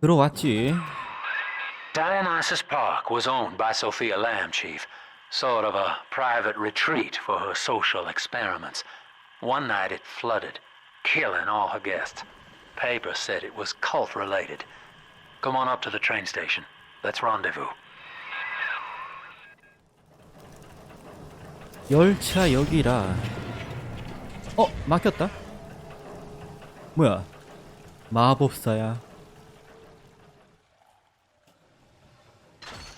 들어왔지. Dionysus Park was owned by Sophia Lamb, Chief. Sort of a private retreat for her social experiments. One night it flooded, killing all her guests. Paper said it was cult related. Come on up to the train station. Let's rendezvous. 열차 여기라. 어, 막혔다. 뭐야? 마법사야.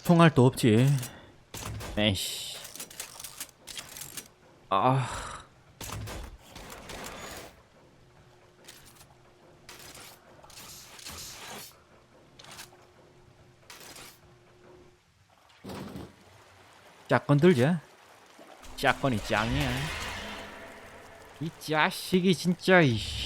총알도 없지. 에이씨. 아. 짝건 들자. 짝건이 짱이야. 이 자식이 진짜 이씨.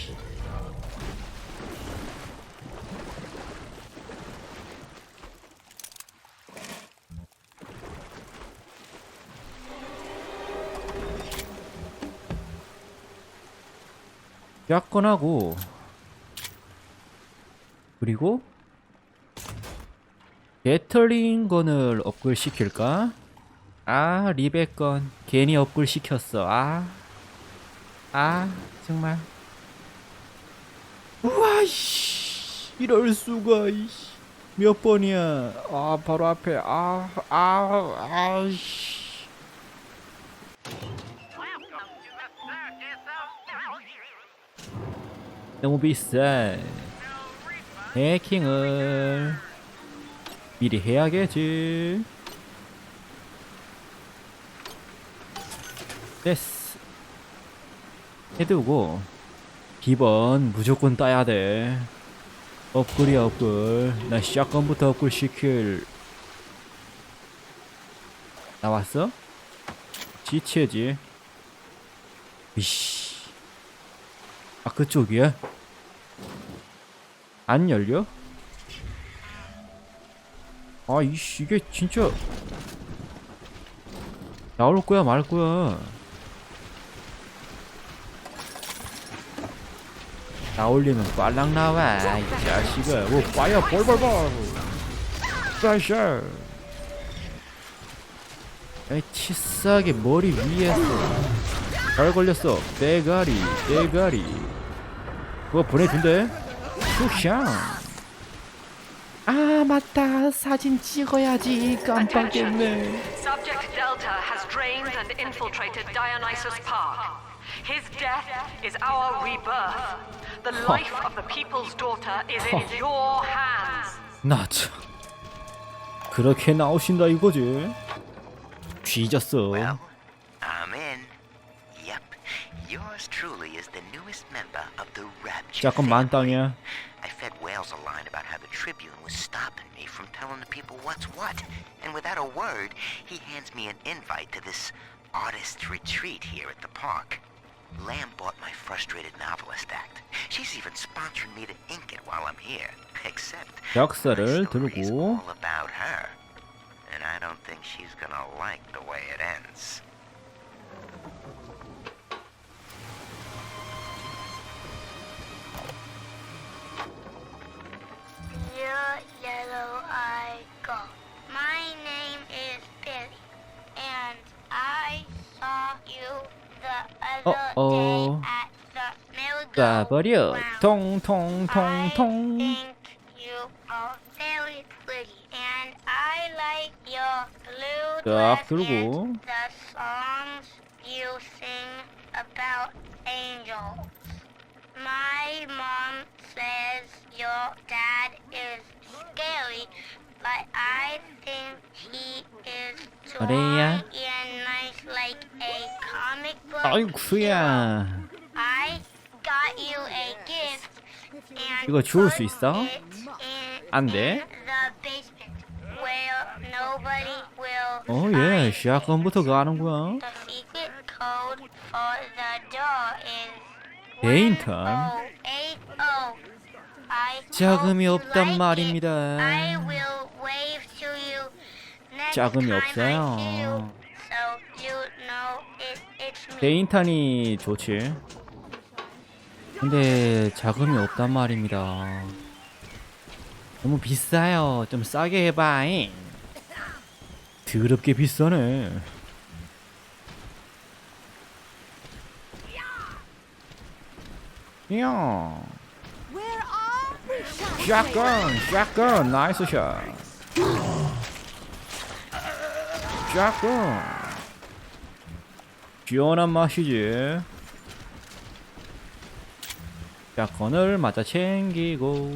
짝건하고 그리고 게틀링 건을 업글 시킬까? 아 리베건. 괜히 업글 시켰어. 아아 정말. 우와 씨. 이럴 수가 이씨. 몇 번이야? 아 바로 앞에. 아, 아 아 아씨 너무 비싸. 해킹을 미리 해야겠지. 됐어. 해두고 기본 무조건 따야 돼. 업글이야 업글. 나 샷건부터 업글 시킬. 나왔어? 지체지. 이씨 아 그쪽이야? 안 열려? 아 이씨 이게 진짜 나올 거야 말 거야. 나올리면 빨랑 나와 이 자식아. 뭐 파이어 볼볼볼. 스페셜. 아이 치싸게 머리 위에서 잘 걸렸어. 대가리 대가리 그거 보내준대 슈샹 아 맞다 사진 찍어야지 깜빡했네 Subject Delta has drained and infiltrated Dionysus Park. His death is our rebirth. The life of the people's daughter is in your hands. 나참 그렇게 나오신다 이거지 뒤졌어 is the newest member of the Rapture. 잠깐 family. 만땅이야 I fed Wales a line about how the Tribune was stopping me from telling the people what's what, and without a word, he hands me an invite to this artist retreat here at the park. Lamb bought my frustrated novelist act. She's even sponsoring me to ink it while I'm here. Except my 역사를 story's 들고 all about her, and I don't think she's gonna like the way it ends. 쏴버려 merry-go-round. 통통통통 I think you are very pretty, and I like your blue 딱 dress 들고. and the songs you sing about angels. My mom says your dad is scary, but I think he is strong 그래야? and nice like a comic book 아이쿠야 이거 주울 수 있어? 안 돼? 어예 find it. 샷건부터 가는구나 The secret code for the door is 개인 턴 1080. I 자금이 없단 말입니다. 자금이 없어요. 개인탄이 좋지 근데 자금이 없단 말입니다 너무 비싸요. 좀 싸게 해봐잉. 더럽게 비싸네. 이야. 샷건, 샷건, 나이스 샷. 샷건. 시원한 맛이지. 샷건을 맞아 챙기고.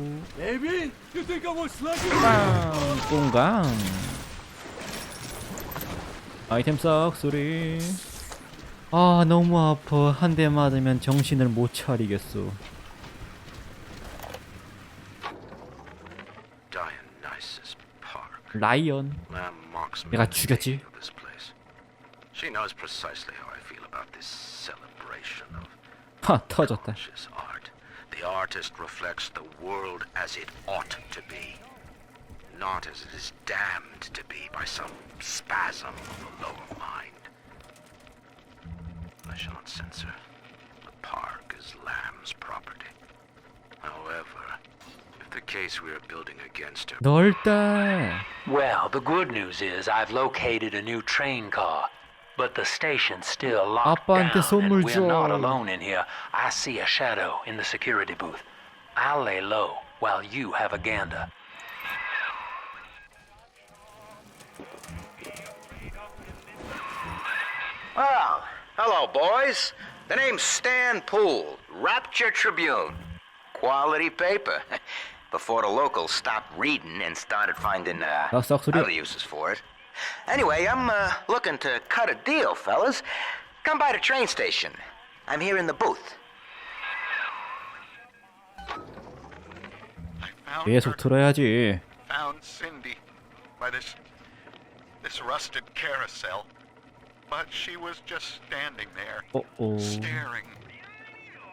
빵, 꽁강. 아이템 싹 소리. 아 너무 아파. 한 대 맞으면 정신을 못 차리겠어. Dionysus Park. 라이언. Me 내가 죽였지. of this place. She knows precisely how I feel about this celebration of 하 터졌다. conscious art. The artist reflects the world as it ought to be, not as it is damned to be by some spasm of the lower mind. I shall not censor. The park is Lamb's property. However, if the case we are building against her 넓다. Well, the good news is I've located a new train car, but the station's still locked down, and we're not alone in here. I see a shadow in the security booth. I'll lay low while you have a gander. Well, hello, boys. The name's Stan Poole, Rapture Tribune. Quality paper. Before the locals stopped reading and started finding uh, other uses for it. Anyway, I'm uh, looking to cut a deal, fellas. Come by the train station. I'm here in the booth. I found 계속 her, 들어야지. found Cindy by this this rusted carousel. But she was just standing there, 어어. staring,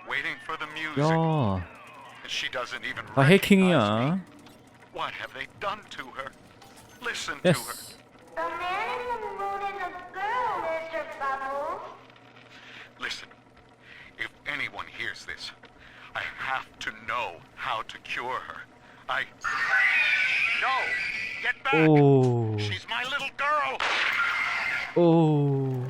waiting for the music. 야, And she doesn't even 다 recognize 해킹이야. me. What have they done to her? Listen to her. 예스. The man in the moon girl, Mr. Bubbles. Listen, if anyone hears this, I have to know how to cure her. I. No! Get back! Oh. She's my little girl! Oh.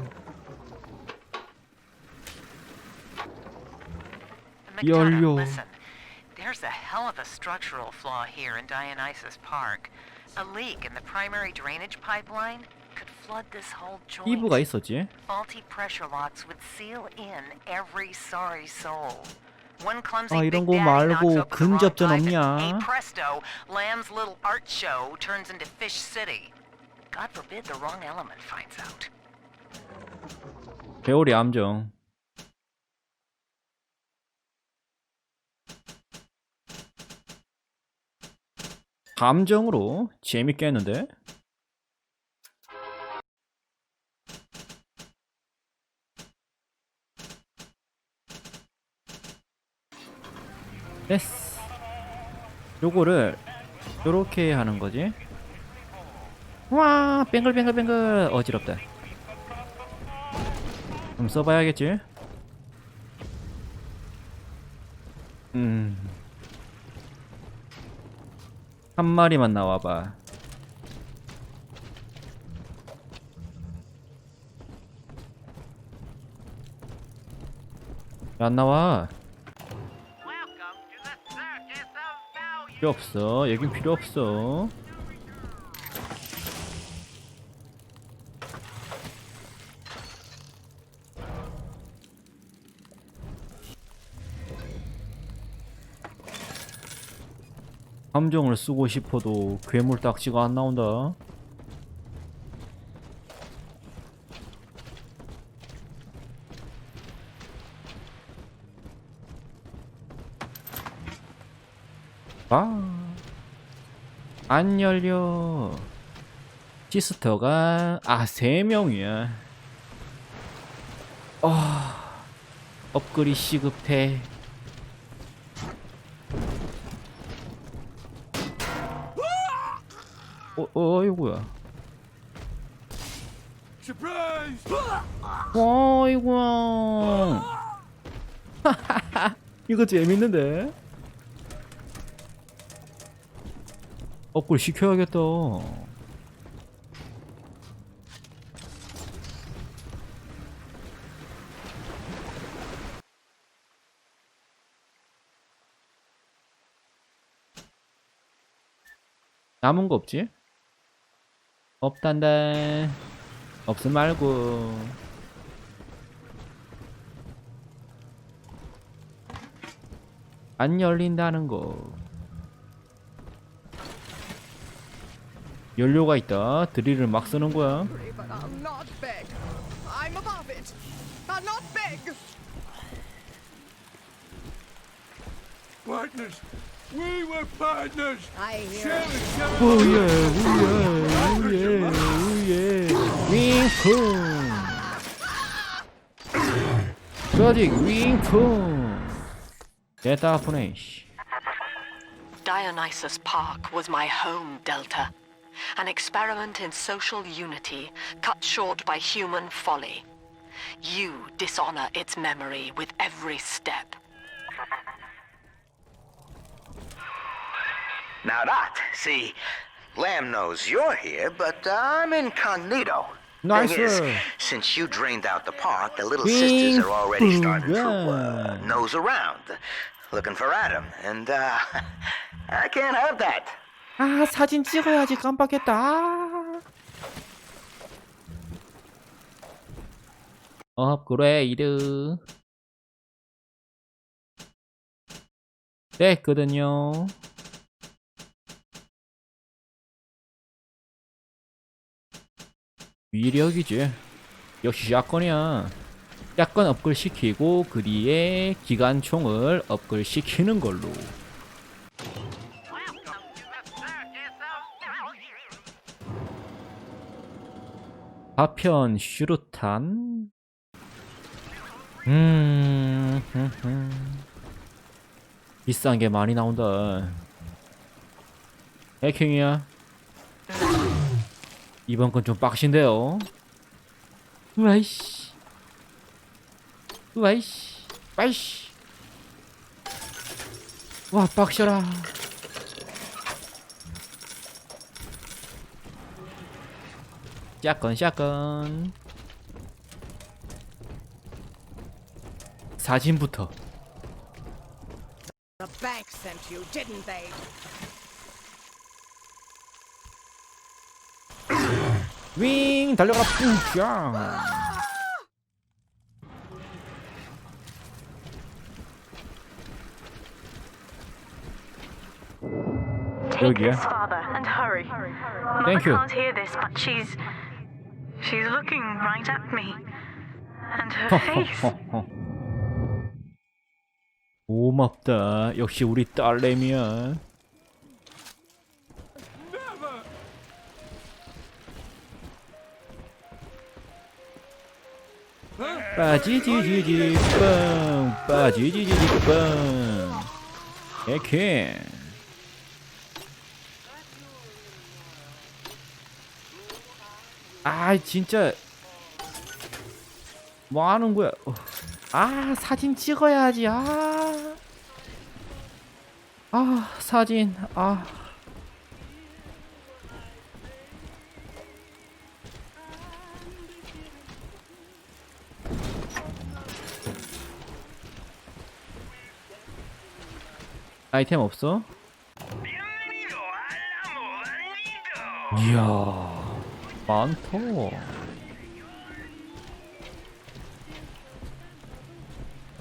McDonough, listen. There's a hell of a structural flaw here in Dionysus Park. A leak in the primary drainage pipeline could flood this whole joint. 피부가 있었지. Faulty pressure locks would seal in every sorry soul. One clumsy 아, big 이런 거 daddy 말고 knocks open the wrong 근접전 pipe and, 없냐? Hey presto, Lamb's little art show turns into Fish City. God forbid the wrong element finds out. 배우리 암정. 감정으로 재밌게 했는데. 됐어. 요거를 요렇게 하는 거지. 와, 뱅글뱅글뱅글 어지럽다. 좀 써봐야겠지. 음. 한 마리만 나와봐. 왜안 나와? 필요 없어. 여긴 필요 없어. 함정을 쓰고 싶어도 괴물 딱지가 안 나온다. 아, 안 열려. 시스터가 아 세 명이야. 아, 업글이 시급해. 어, 어이구야. 어이구야. 이거 재밌는데? 업글 시켜야겠다. 남은 거 없지? 없단다. 없음 말고. 안 열린다는 거. 연료가 있다. 드릴을 막 쓰는 거야. But I'll not beg. I'm above it. I'll not beg. Partners! We were partners! I hear. 우예 우예 우예 우예 윙풍 조직 윙풍 됐다 아프네 씨. Dionysus Park was my home, Delta. An experiment in social unity, cut short by human folly. You dishonor its memory with every step. Now that, see, Lamb knows you're here, but uh, I'm incognito. Nice Thing is, work. since you drained out the park, the little Bing sisters are already starting to uh, booga. nose around, looking for Adam, and uh, I can't have that. 아 사진 찍어야지 깜빡했다 아. 업그레이드 됐거든요 위력이지. 역시 샷건이야. 샷건 업글 시키고 그 뒤에 기관총을 업글 시키는 걸로. 파편 슈루탄? 음. 비싼 게 많이 나온다. 해킹이야 이번 건 좀 빡신데요. 우와이씨. 우와이씨. 와이씨. 와 빡셔라. 샷건 샷건. 사진부터. The bank sent you, didn't they? 윙 달려가 뿡짱 여기야 father and hurry. Thank Mother you. can't hear this, but she's she's looking right at me. And her face. 고맙다 역시 우리 딸내미야 빠지지지지 뻥 빠지지지지 뻥 해킹 아 진짜. 뭐 하는 거야? 어. 아 사진 찍어야지. 아, 아 사진. 아 아이템 없어? 이야 많다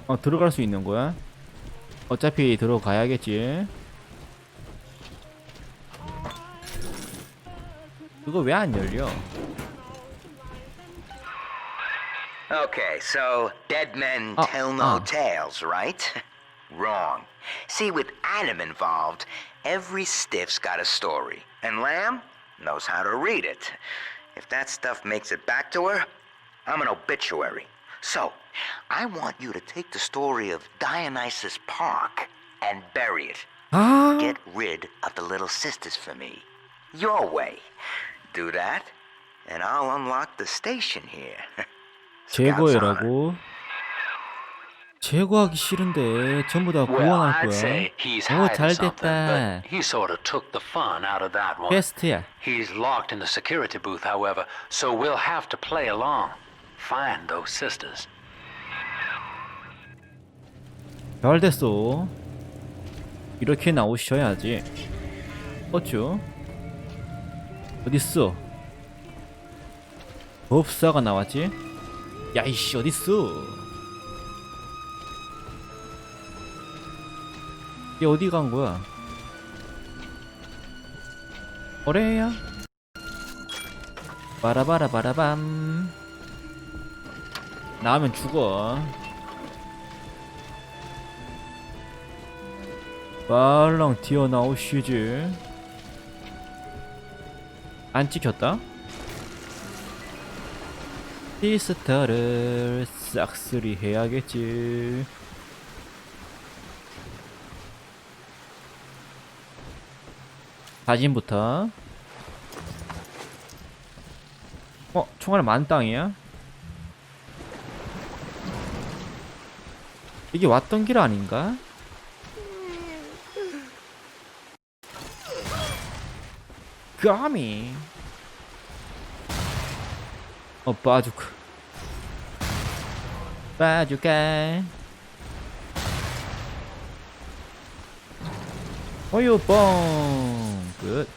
어 들어갈 수 있는 거야? 어차피 들어가야겠지 그거 왜 안 열려? Okay, so dead men Uh, tell no uh. tales, right? Wrong. See, with Adam involved, every stiff's got a story, and Lamb knows how to read it. If that stuff makes it back to her, I'm an obituary. So, I want you to take the story of Dionysus Park and bury it. 아 Get rid of the little sisters for me. Your way. Do that, and I'll unlock the station here. Scout's honor. 제거해라고 제거하기 싫은데 전부 다 구원할 거야. 오, 잘 됐다. 베스트야. He's locked in the security booth, however, so we'll have to play along. Find those sisters. 잘 됐어. 이렇게 나오셔야지. 어쭈? 어딨어? 법사가 나왔지? 야이씨 어딨어? 얘 어디 간 거야? 어래야? 바라바라바라밤 나오면 죽어 빨랑 튀어나오시지 안 찍혔다? 피스타를 싹쓸이 해야겠지 사진부터 어? 총알 만땅이야? 이게 왔던 길 아닌가? 까미 어 빠주크 빠주까 어유 뻥 끝.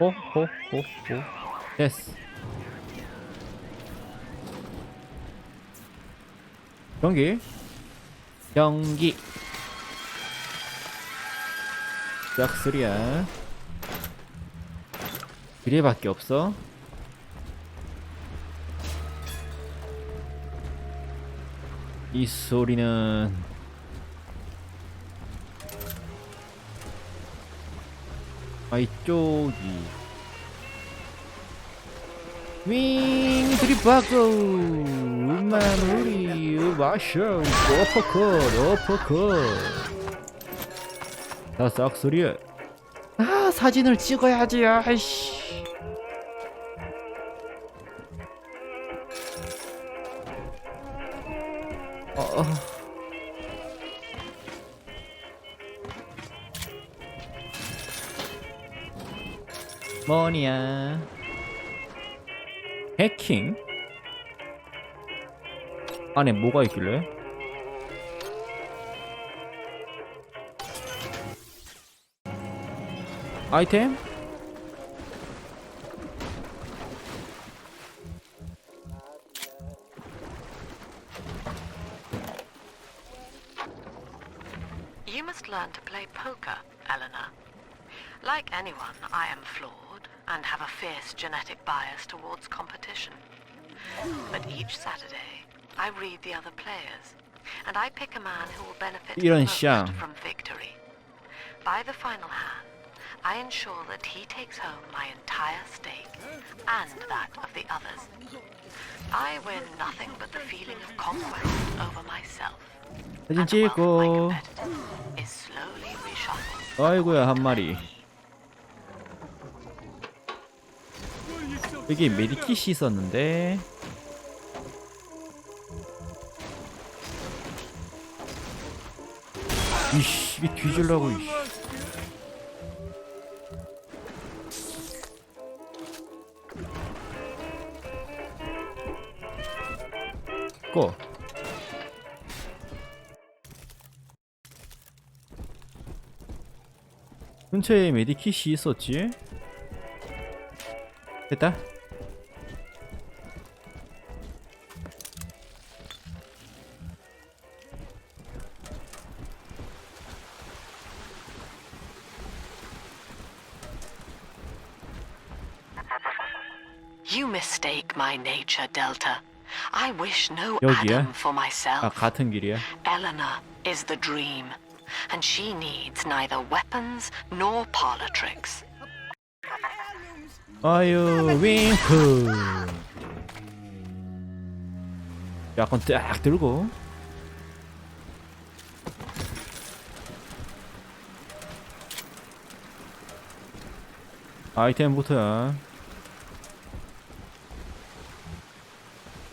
호호호호. 됐어. 경기. 경기. 싹쓸이야. 그래밖에 없어 이 소리는. 아 이쪽이. 윙 드립박고 마무리 마셔. 어퍼컷 어퍼컷. 다 싹소리야 아 사진을 찍어야지 아이씨 어, 어. 뭐냐 해킹? 안에 뭐가 있길래? 아이템? Like anyone, I am flawed and have a fierce genetic bias towards competition. But each Saturday, I read the other players, and I pick a man who will benefit the 이런 most 쌍. from victory. By the final hand, I ensure that he takes home my entire stake and that of the others. I win nothing but the feeling of conquest over myself. 사진 And the wealth of my 찍고 competitor is slowly reshuffled. 아이고야 한 마리 여기 메디킷이 있었는데 이씨 이게 뒤질라고 이씨 꺼 근처에 메디킷이 있었지? 됐다. You mistake my nature, Delta. I wish no 여기야? Adam for myself. 아 같은 길이야. Eleanor is the dream, and she needs neither weapons nor parlor tricks. 아유 윙크. 약간 딱 들고. 아이템부터야.